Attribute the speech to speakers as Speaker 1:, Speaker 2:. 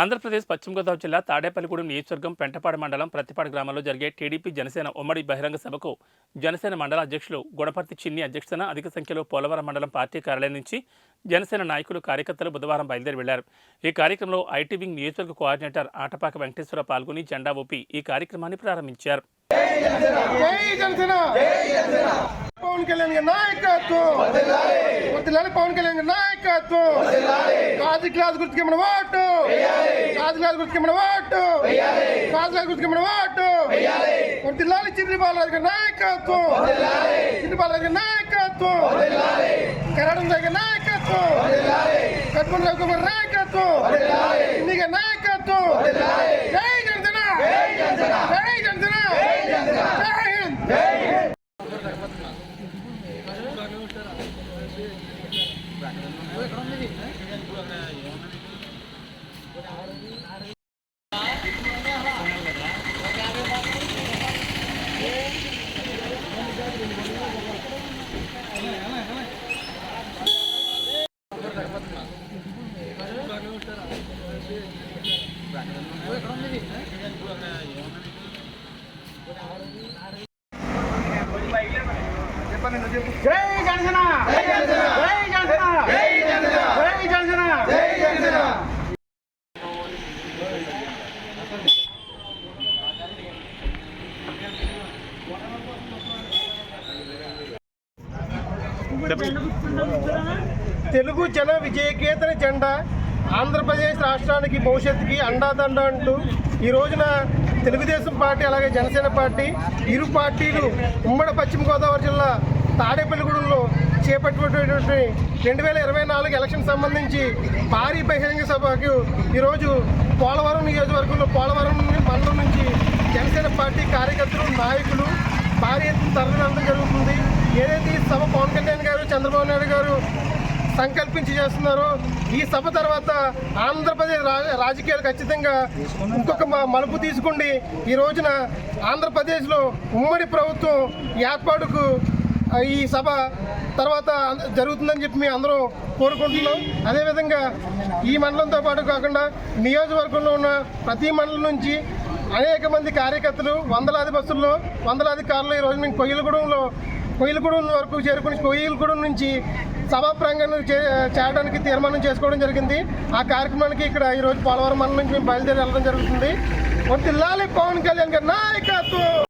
Speaker 1: ఆంధ్రప్రదేశ్ పశ్చిమ గోదావరి జిల్లా తాడేపల్లిగూడెం నియోజకవర్గం పెంటపాడు మండలం ప్రతిపాడు గ్రామంలో జరిగే టీడీపీ జనసేన ఉమ్మడి బహిరంగ సభకు జనసేన మండల అధ్యక్షులు గుణపర్తి చిన్ని అధ్యక్షతన అధిక సంఖ్యలో పోలవరం మండలం పార్టీ కార్యాలయం నుంచి జనసేన నాయకులు కార్యకర్తలు బుధవారం బయలుదేరి వెళ్ళారు. ఈ కార్యక్రమంలో ఐటీ వింగ్ నియోజకవర్గ కోఆర్డినేటర్ ఆటపాక వెంకటేశ్వర పాల్గొని జెండా ఊపి ఈ కార్యక్రమాన్ని ప్రారంభించారు.
Speaker 2: జై జనసేన. పవన్ కళ్యాణ్ గారి నాయకత్వం. వర్ధిల్లాలి పవన్ కళ్యాణ్ గారి నాయకత్వం. కాదు క్లాస్ గుర్తుకి మన ఓటు. కాదు క్లాస్ గుర్తుకి మన ఓటు. కాదు క్లాస్ గుర్తుకి మన ఓటు. వర్ధిల్లాలి చిన్ని బాలరాజు గారి నాయకత్వం. చిన్ని బాలరాజు గారి నాయకత్వం. కరణం గారి నాయకత్వం. కట్టుకుని రవికుమార్ నాయకత్వం. నాయకత్వం. జై జనసేన జై జనసేన జై జనసేన జై జనసేన జై జనసేన జై జనసేన తెలుగు జన విజయకేతన జెండా ఆంధ్రప్రదేశ్ రాష్ట్రానికి భవిష్యత్తుకి అండాదండ అంటూ ఈ రోజున తెలుగుదేశం పార్టీ అలాగే జనసేన పార్టీ ఇరు పార్టీలు ఉమ్మడి పశ్చిమ గోదావరి జిల్లా తాడేపల్లిగూడెంలో చేపట్టినటువంటి రెండు వేల ఇరవై నాలుగు ఎలక్షన్ సంబంధించి భారీ బహిరంగ సభకు ఈరోజు పోలవరం నియోజకవర్గంలో పోలవరం మండలం నుంచి జనసేన పార్టీ కార్యకర్తలు నాయకులు భారీ ఎత్తున తరలించడం జరుగుతుంది. ఏదైతే ఈ సభ పవన్ కళ్యాణ్ గారు చంద్రబాబు నాయుడు గారు సంకల్పించి చేస్తున్నారు. ఈ సభ తర్వాత ఆంధ్రప్రదేశ్ రాజకీయాలు ఖచ్చితంగా ఇంకొక మ- మలుపు తీసుకుండి. ఈ రోజున ఆంధ్రప్రదేశ్లో ఉమ్మడి ప్రభుత్వం ఏర్పాటుకు ఈ సభ తర్వాత జరుగుతుందని చెప్పి మేము అందరూ కోరుకుంటున్నాం. అదేవిధంగా ఈ మండలంతో పాటు కాకుండా నియోజకవర్గంలో ఉన్న ప్రతి మండలం నుంచి అనేక మంది కార్యకర్తలు వందలాది బస్సుల్లో వందలాది కార్లు ఈ రోజు మేము కొయ్యలగూడెంలో కొయ్యలగూడెం వరకు చేరుకుని కొయ్యలగూడెం నుంచి సభా ప్రాంగణం చే చేయడానికి తీర్మానం చేసుకోవడం జరిగింది. ఆ కార్యక్రమానికి ఇక్కడ ఈరోజు పోలవరం మండలం నుంచి మేము బయలుదేరి వెళ్ళడం జరుగుతుంది. వర్తిల్లాలి పవన్ కళ్యాణ్ గారి నాయకత్వం!